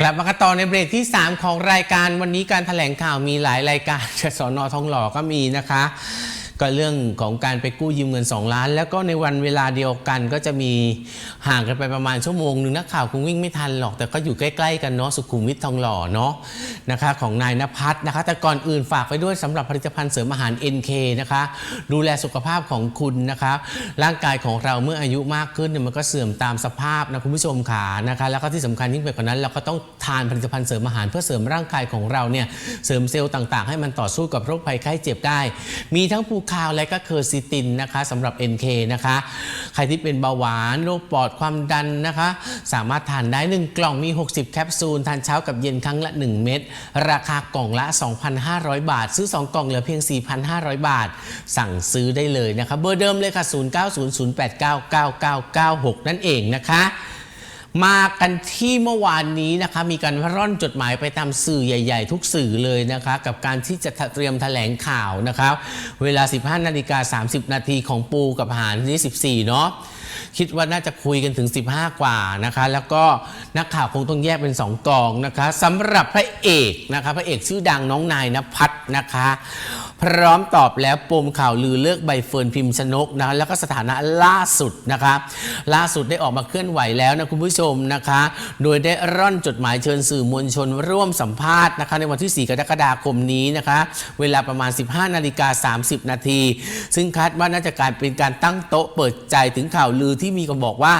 กลับมากันต่อในเบรกที่ 3 ของรายการวันนี้การถแถลงข่าวมีหลายรายการสอนอทองหล่อก็มีนะคะ ก็เรื่องของการไปกู้ยืมเงิน 2 ล้าน แล้วก็ในวันเวลาเดียวกันก็จะมีห่างกันไปประมาณชั่วโมงหนึ่งนักข่าวคงวิ่งไม่ทันหรอก แต่ก็อยู่ใกล้ๆกันเนาะสุขุมวิททองหล่อเนาะนะคะของนายนภัสนะคะแต่ก่อนอื่นฝากไปด้วยสำหรับผลิตภัณฑ์เสริมอาหาร NK นะคะดูแลสุขภาพของคุณนะคะร่างกายของเราเมื่ออายุมากขึ้นเนี่ยมันก็เสื่อมตามสภาพนะคุณผู้ชมขานะคะแล้วก็ที่สำคัญยิ่งไปกว่านั้น เราก็ต้องทานผลิตภัณฑ์เสริมอาหารเพื่อเสริมร่างกายของเราเนี่ยเสริมเซลล์ต่าง ๆ ให้มันต่อสู้กับโรคภัยไข้เจ็บได้ มีทั้งภูคาวและก็เคอร์ซิตินนะคะสำหรับ NK นะคะ ใครที่เป็นเบาหวานโรคปอดความดันนะคะ สามารถทานได้ 1 กล่องมี 60 แคปซูล ทานเช้ากับเย็นครั้งละ 1 เม็ดราคากล่องละ 2,500 บาท ซื้อ 2 กล่องเหลือเพียง 4,500 บาท สั่งซื้อได้เลยนะคะ เบอร์เดิมเลยค่ะ 0900899996 นั่นเองนะคะ มากันที่เมื่อวานนี้นะคะมีการร่อนจดหมายไปตามสื่อใหญ่ ๆ ทุกสื่อเลยนะคะกับการที่จะเตรียมแถลงข่าวนะครับเวลา 15นาฬิกา30 นาทีของปูกับหารที่ 14 เนาะ คิดว่าน่าจะคุยกันถึง 15 กว่านะคะ แล้วก็นักข่าวคงต้องแยกเป็น 2 กองนะคะสำหรับพระเอกนะคะพระเอกชื่อดังน้องนายนภัสนะคะ พร้อมตอบแล้วปมข่าวลือเลิกใบเฟิร์นพิมพ์ชนกนะคะแล้วก็สถานะล่าสุดนะคะล่าสุดได้ออกมาเคลื่อนไหวแล้วนะคุณผู้ชมนะคะ โดยได้ร่อนจดหมายเชิญสื่อมวลชนร่วมสัมภาษณ์นะคะในวันที่ 4 กรกฎาคมนี้นะคะ เวลาประมาณ 15 นาฬิกา 30 นาที ซึ่งคาดว่าน่าจะกลายเป็นการตั้งโต๊ะเปิดใจถึงข่าวลือที่มีคนบอกว่า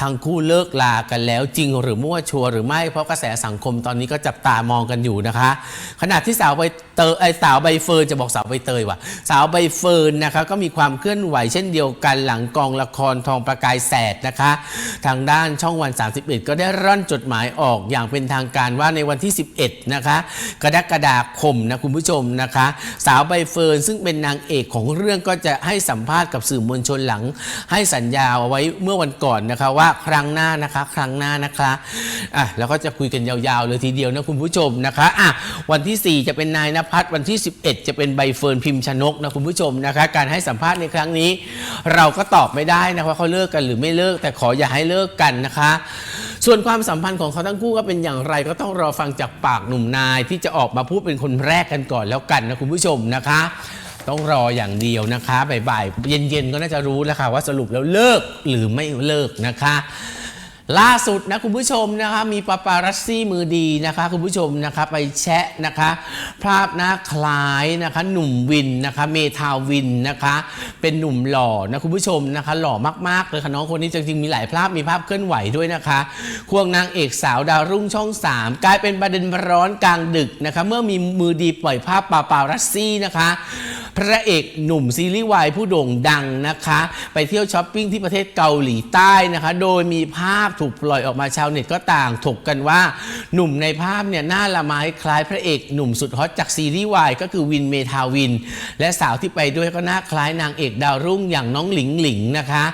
ทั้งคู่เลิกลากันแล้วจริงหรือมั่วชัวร์หรือไม่เพราะกระแสสังคมตอนนี้ก็จับตามองกันอยู่นะคะ ขณะที่สาวใบเตยไอสาวใบเฟิร์นจะบอกสาวใบเตยว่ะสาวใบเฟิร์นนะคะก็มีความเคลื่อนไหวเช่นเดียวกันหลังกองละครทองประกายแสดนะคะ ทางด้านช่องวัน 31 ก็ได้ร่อนจดหมายออกอย่างเป็นทางการว่าในวันที่ 11 นะคะกรกฎาคมนะคุณผู้ชมนะคะ สาวใบเฟิร์นซึ่งเป็นนางเอกของเรื่องก็จะให้สัมภาษณ์กับสื่อมวลชนหลังให้สัญญาเอาว้เมื่อวันก่อนนะคะว่าครั้งหน้านะคะ ครั้งหน้านะคะอะแล้วก็จะคุยกันยาวๆเลยทีเดียวนะคุณผู้ชมนะคะอะวันที่ 4 จะเป็นนายนภัสวันที่ 11 จะเป็นใบเฟิร์นพิมพ์ชนกนะคุณผู้ชมนะคะ การให้สัมภาษณ์ในครั้งนี้ เราก็ตอบไม่ได้นะว่าเขาเลิกกันหรือไม่เลิกแต่ขออย่าให้เลิกกันนะคะ ส่วนความสัมพันธ์ของเขาทั้งคู่ก็เป็นอย่างไรก็ต้องรอฟังจากปากหนุ่มนายที่จะออกมาพูดเป็นคนแรกกันก่อนแล้วกันนะคุณผู้ชมนะคะ ต้องรออย่างเดียวนะคะบ่ายๆเย็นๆ ก็น่าจะรู้แล้วค่ะว่าสรุปแล้วเลิกหรือไม่เลิกนะคะล่าสุดนะคุณผู้ชมนะคะมีปาปารัสซี่มือดีนะคะคุณผู้ชมนะคะไปแชะนะคะภาพหน้าคล้ายนะคะหนุ่มวินนะคะเมทาวินนะคะเป็นหนุ่มหล่อนะคุณผู้ชมนะคะหล่อมากๆเลยค่ะน้องคนนี้จริงๆมีหลายภาพมีภาพเคลื่อนไหวด้วยนะคะควงนางเอกสาวดาวรุ่งช่อง 3 กลายเป็นประเด็นร้อนกลางดึกนะคะเมื่อมีมือดีปล่อยภาพปาปารัสซี่นะคะ พระเอกหนุ่มซีรีส์วายผู้โด่งดังนะคะ ไปเที่ยวช้อปปิ้งที่ประเทศเกาหลีใต้นะคะ โดยมีภาพถูกปล่อยออกมาชาวเน็ตก็ต่างถกกันว่า หนุ่มในภาพเนี่ยหน้าละไม้คล้ายพระเอกหนุ่มสุดฮอตจากซีรีส์วายก็คือวินเมทาวิน และสาวที่ไปด้วยก็หน้าคล้ายนางเอกดาวรุ่งอย่างน้องหลิงหลิงนะคะ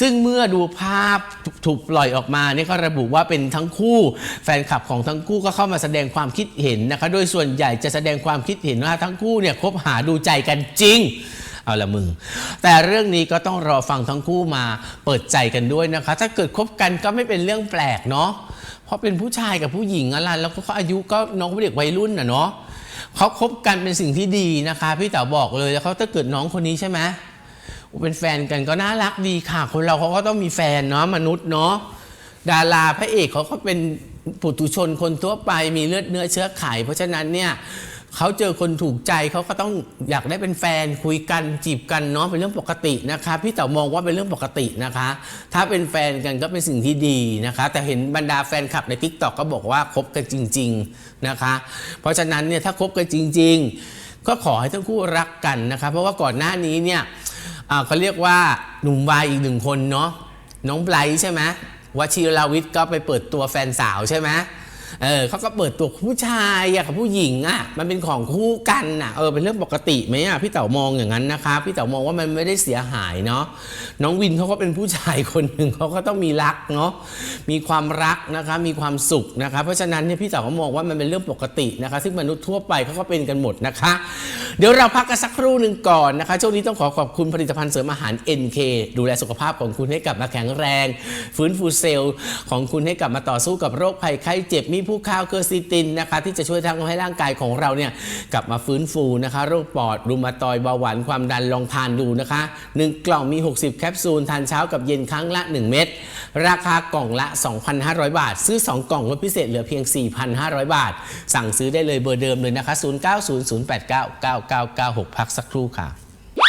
ซึ่งเมื่อดูภาพถูกปล่อยออกมาเนี่ยก็ระบุว่าเป็นทั้งคู่ แฟนคลับของทั้งคู่ก็เข้ามาแสดงความคิดเห็นนะคะ โดยส่วนใหญ่จะแสดงความคิดเห็นว่าทั้งคู่เนี่ยคบหาดูใจกันจริง เอาละมึง แต่เรื่องนี้ก็ต้องรอฟังทั้งคู่มาเปิดใจกันด้วยนะคะ ถ้าเกิดคบกันก็ไม่เป็นเรื่องแปลกเนาะเพราะเป็นผู้ชายกับผู้หญิงอะไรแล้วก็เขาอายุก็น้องเด็กวัยรุ่นน่ะเนาะเขาคบกันเป็นสิ่งที่ดีนะคะ พี่เต๋อบอกเลยแล้วเขาถ้าเกิดน้องคนนี้ใช่ไหมเป็นแฟนกันก็น่ารักดีค่ะ คนเราเขาก็ต้องมีแฟนเนาะมนุษย์เนาะดาราพระเอกเขาก็เป็นปุถุชนคนทั่วไปมีเลือดเนื้อเชื้อไข เพราะฉะนั้นเนี่ย เขาเจอคนถูกใจเขาก็ต้องอยากได้เป็นแฟนคุยกันจีบกันเนาะเป็นเรื่องปกตินะคะ พี่เต๋อมองว่าเป็นเรื่องปกตินะคะ ถ้าเป็นแฟนกันก็เป็นสิ่งที่ดีนะคะ แต่เห็นบรรดาแฟนคลับใน t ิ k t o k ก็บอกว่าคบกันจริง ๆนะคะ เพราะฉะนั้นเนี่ยถ้าคบกันจริง ๆ ก็ขอให้ทั้งคู่รักกันนะคะ เพราะว่าก่อนหน้านี้เนี่ยเขาเรียกว่าหนุ่มวายอีกหนึ่งคนเนาะน้องไบรท์ใช่ไหมวชิรลาวิทย์ก็ไปเปิดตัวแฟนสาวใช่ไหม เออเขาก็เปิดตัวผู้ชายอะกับผู้หญิงอะมันเป็นของคู่กันอะเออเป็นเรื่องปกติไหมอะพี่เต๋ามองอย่างนั้นนะคะพี่เต๋ามองว่ามันไม่ได้เสียหายเนาะน้องวินเขาก็เป็นผู้ชายคนหนึ่งเขาก็ต้องมีรักเนาะมีความรักนะคะมีความสุขนะคะเพราะฉะนั้นเนี่ยพี่เต๋าก็มองว่ามันเป็นเรื่องปกตินะคะ ซึ่งมนุษย์ทั่วไปเขาก็เป็นกันหมดนะคะ เดี๋ยวเราพักกันสักครู่หนึ่งก่อนนะคะช่วงนี้ต้องขอขอบคุณผลิตภัณฑ์เสริมอาหาร NK ดูแลสุขภาพของคุณให้กลับมาแข็งแรง ฟื้นฟูเซลล์ของคุณให้กลับมาต่อสู้กับโรคภัยไข้เจ็บมีผู้ข้าวเคอร์ซิตินนะคะที่จะช่วยทำให้ร่างกายของเราเนี่ยกลับมาฟื้นฟูนะคะ โรคปอดรูมาตอยเบาหวานความดันลองทานดูนะคะ 1 กล่องมี 60 แคปซูล ทานเช้ากับเย็นครั้งละ 1 เม็ดราคากล่องละ 2,500 บาท ซื้อ 2 กล่องลดพิเศษเหลือเพียง 4,500 บาท สั่งซื้อได้เลยเบอร์เดิมเลยนะคะ 0900899996 พักสักครู่ค่ะ